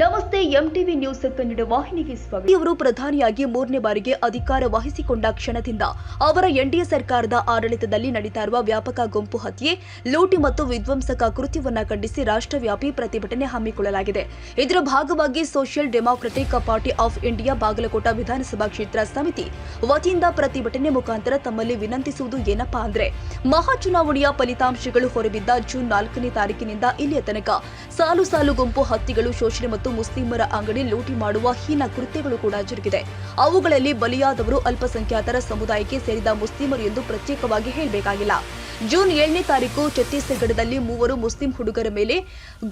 News Kannada ವಾಹಿನಿಗೆ ಸ್ವಾಗತ. ಇವರು ಪ್ರಧಾನಿಯಾಗಿ ಮೂರನೇ ಬಾರಿಗೆ ಅಧಿಕಾರ ವಹಿಸಿಕೊಂಡ ಕ್ಷಣದಿಂದ ಅವರ ಎನ್ಡಿಎ ಸರ್ಕಾರದ ಆಡಳಿತದಲ್ಲಿ ನಡೀತಾ ಇರುವ ವ್ಯಾಪಕ ಗುಂಪು ಹತ್ಯೆ, ಲೂಟಿ ಮತ್ತು ವಿಧ್ವಂಸಕ ಕೃತ್ಯವನ್ನು ಖಂಡಿಸಿ ರಾಷ್ಟ್ರವ್ಯಾಪಿ ಪ್ರತಿಭಟನೆ ಹಮ್ಮಿಕೊಳ್ಳಲಾಗಿದೆ. ಇದರ ಭಾಗವಾಗಿ social democratic party of India Bagalkot ವಿಧಾನಸಭಾ ಕ್ಷೇತ್ರ ಸಮಿತಿ ವತಿಯಿಂದ ಪ್ರತಿಭಟನೆ ಮುಖಾಂತರ ತಮ್ಮಲ್ಲಿ ವಿನಂತಿಸುವುದು ಏನಪ್ಪಾ ಅಂದ್ರೆ, ಮಹಾ ಚುನಾವಣೆಯ ಫಲಿತಾಂಶಗಳು ಹೊರಬಿದ್ದ ಜೂನ್ ನಾಲ್ಕನೇ ತಾರೀಕಿನಿಂದ ಇಲ್ಲಿಯ ತನಕ ಸಾಲು ಸಾಲು ಗುಂಪು ಹತ್ಯೆಗಳು ಶೋಷಣೆ ಮತ್ತು ಮುಸ್ಲಿಮರ ಅಂಗಡಿ ಲೂಟಿ ಮಾಡುವ ಹೀನ ಕೃತ್ಯಗಳು ಕೂಡ ಜರುಗಿದೆ. ಅವುಗಳಲ್ಲಿ ಬಲಿಯಾದವರು ಅಲ್ಪಸಂಖ್ಯಾತರ ಸಮುದಾಯಕ್ಕೆ ಸೇರಿದ ಮುಸ್ಲಿಮರು ಎಂದು ಪ್ರತ್ಯೇಕವಾಗಿ ಹೇಳಬೇಕಾಗಿಲ್ಲ. ಜೂನ್ ಏಳನೇ ತಾರೀಕು ಛತ್ತೀಸ್ಗಢದಲ್ಲಿ ಮೂವರು ಮುಸ್ಲಿಂ ಹುಡುಗರ ಮೇಲೆ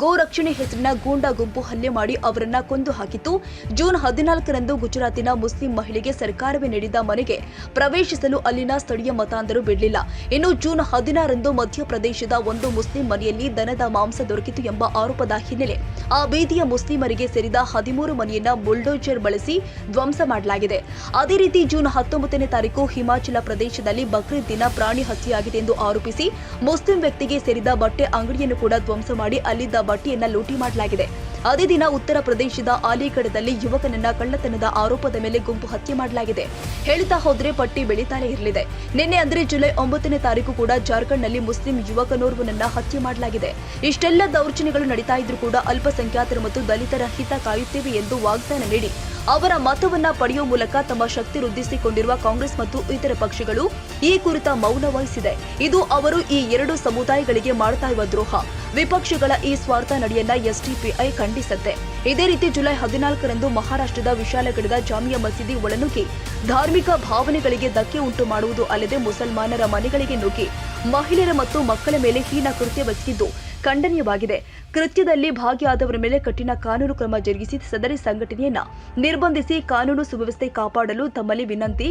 ಗೋರಕ್ಷಣೆ ಹೆಸರಿನ ಗೂಂಡಾ ಗುಂಪು ಹಲ್ಲೆ ಮಾಡಿ ಅವರನ್ನ ಕೊಂದು ಹಾಕಿತ್ತು. ಜೂನ್ ಹದಿನಾಲ್ಕರಂದು ಗುಜರಾತಿನ ಮುಸ್ಲಿಂ ಮಹಿಳೆಗೆ ಸರ್ಕಾರವೇ ನೀಡಿದ ಮನೆಗೆ ಪ್ರವೇಶಿಸಲು ಅಲ್ಲಿನ ಸ್ಥಳೀಯ ಮತಾಂಧರು ಬಿಡಲಿಲ್ಲ. ಇನ್ನು ಜೂನ್ ಹದಿನಾರರಂದು ಮಧ್ಯಪ್ರದೇಶದ ಒಂದು ಮುಸ್ಲಿಂ ಮನೆಯಲ್ಲಿ ದನದ ಮಾಂಸ ದೊರಕಿತು ಎಂಬ ಆರೋಪದ ಹಿನ್ನೆಲೆ ಆ ಬೀದಿಯ ಮುಸ್ಲಿಮರಿಗೆ ಸೇರಿದ ಹದಿಮೂರು ಮನೆಯನ್ನ ಬುಲ್ಡೋಜರ್ ಬಳಸಿ ಧ್ವಂಸ ಮಾಡಲಾಗಿದೆ. ಅದೇ ರೀತಿ ಜೂನ್ ಹತ್ತೊಂಬತ್ತನೇ ತಾರೀಕು ಹಿಮಾಚಲ ಪ್ರದೇಶದಲ್ಲಿ ಬಕ್ರೀದ್ ದಿನ ಪ್ರಾಣಿ ಹತ್ಯೆಯಾಗಿದೆ ಎಂದು ಆರೋಪಿಸಿ ಮುಸ್ಲಿಂ ವ್ಯಕ್ತಿಗೆ ಸೇರಿದ ಬಟ್ಟೆ ಅಂಗಡಿಯನ್ನು ಕೂಡ ಧ್ವಂಸ ಮಾಡಿ ಅಲ್ಲಿದ್ದ ಬಟ್ಟೆಯನ್ನ ಲೂಟಿ ಮಾಡಲಾಗಿದೆ. ಅದೇ ದಿನ ಉತ್ತರ ಪ್ರದೇಶದ ಆಲಿಗಢದಲ್ಲಿ ಯುವಕನನ್ನ ಕಳ್ಳತನದ ಆರೋಪದ ಮೇಲೆ ಗುಂಪು ಹತ್ಯೆ ಮಾಡಲಾಗಿದೆ. ಹೇಳ್ತಾ ಹೋದ್ರೆ ಪಟ್ಟಿ ಬೆಳೀತಾನೆ ಇರಲಿದೆ. ನಿನ್ನೆ ಅಂದ್ರೆ ಜುಲೈ ಒಂಬತ್ತನೇ ತಾರೀಕು ಕೂಡ ಜಾರ್ಖಂಡ್ನಲ್ಲಿ ಮುಸ್ಲಿಂ ಯುವಕನೋರ್ವನನ್ನ ಹತ್ಯೆ ಮಾಡಲಾಗಿದೆ. ಇಷ್ಟೆಲ್ಲ ದೌರ್ಜನ್ಯಗಳು ನಡೀತಾ ಇದ್ರೂ ಕೂಡ ಅಲ್ಪಸಂಖ್ಯಾತರ ಮತ್ತು ದಲಿತರ ಹಿತ ಕಾಯುತ್ತೇವೆ ಎಂದು ವಾಗ್ದಾನ ನೀಡಿ ಅವರ ಮತವನ್ನ ಪಡೆಯುವ ಮೂಲಕ ತಮ್ಮ ಶಕ್ತಿ ವೃದ್ಧಿಸಿಕೊಂಡಿರುವ ಕಾಂಗ್ರೆಸ್ ಮತ್ತು ಇತರ ಪಕ್ಷಗಳು ಈ ಕುರಿತ ಮೌನ ವಹಿಸಿದೆ. ಇದು ಅವರು ಈ ಎರಡು ಸಮುದಾಯಗಳಿಗೆ ಮಾಡ್ತಾ ಇರುವ ದ್ರೋಹ. ವಿಪಕ್ಷಗಳ ಈ ಸ್ವಾರ್ಥ ನಡೆಯನ್ನ ಎಸ್ಡಿಪಿಐ ಖಂಡಿಸುತ್ತೆ. ಇದೇ ರೀತಿ ಜುಲೈ ಹದಿನಾಲ್ಕರಂದು ಮಹಾರಾಷ್ಟ್ರದ ವಿಶಾಲಗಡದ ಜಾಮಿಯಾ ಮಸೀದಿ ಒಳನುಗ್ಗಿ ಧಾರ್ಮಿಕ ಭಾವನೆಗಳಿಗೆ ಧಕ್ಕೆ ಉಂಟು ಮಾಡುವುದು ಅಲ್ಲದೆ ಮುಸಲ್ಮಾನರ ಮನೆಗಳಿಗೆ ನುಗ್ಗಿ ಮಹಿಳೆಯರ ಮತ್ತು ಮಕ್ಕಳ ಮೇಲೆ ಹೀನ ಕೃತ್ಯವೆಸಗಿದ್ದು ಖಂಡನೀಯವಾಗಿದೆ. ಕೃತ್ಯದಲ್ಲಿ ಭಾಗಿಯಾದವರ ಮೇಲೆ ಕಠಿಣ ಕಾನೂನು ಕ್ರಮ ಜರುಗಿಸಿ ಸದರಿ ಸಂಘಟನೆಯನ್ನ ನಿರ್ಬಂಧಿಸಿ ಕಾನೂನು ಸುವ್ಯವಸ್ಥೆ ಕಾಪಾಡಲು ತಮ್ಮಲ್ಲಿ ವಿನಂತಿ.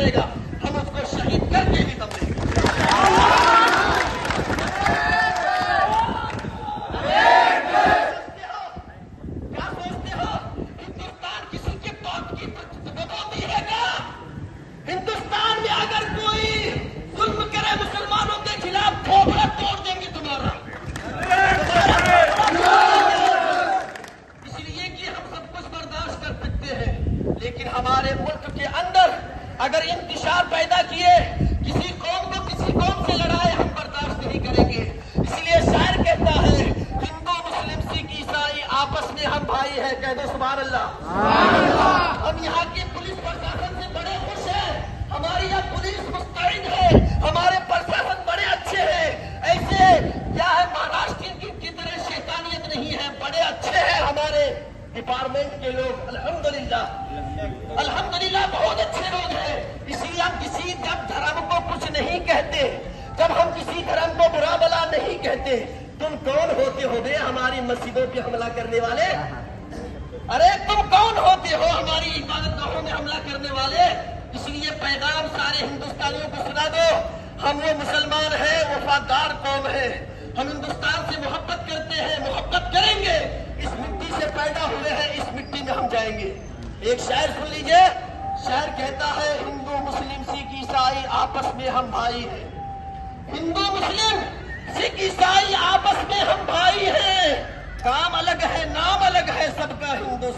शहीद कह दो सुबह अल्लाह हम यहाँ के पुलिस प्रशासन से बड़े खुश हैं। हमारी यहाँ पुलिस मुस्तैद है। हमारे प्रशासन बड़े अच्छे हैं। ऐसे क्या है महाराष्ट्र की, की तरह शैतानियत नहीं है। बड़े अच्छे हैं हमारे डिपार्टमेंट के लोग। अल्हम्दुलिल्लाह। अल्हम्दुलिल्लाह बहुत अच्छे लोग हैं। इसलिए हम किसी जब धर्म को कुछ नहीं कहते जब हम किसी धर्म को बुरा भला नहीं कहते तुम कौन होते हो बे? हमारी मस्जिदों पे हमला करने वाले? अरे तुम कौन होते हो? हमारी इबादत गाहों में हमला करने वाले। इसलिए पैगाम सारे हिंदुस्तानियों को सुना दो। हम वो मुसलमान हैं, वफादार कौम है। हम हिंदुस्तान से मोहब्बत करते हैं, मोहब्बत करेंगे। इस मिट्टी से पैदा हुए हैं, इस मिट्टी में हम जाएँगे। एक शायर सुन लीजिए। शायर कहता है, हिंदू मुस्लिम, सिख, ईसाई, आपस में हम भाई हैं। हिंदू मुस्लिम, सिख, ईसाई, आपस में हम भाई हैं। काम अलग है, नाम अलग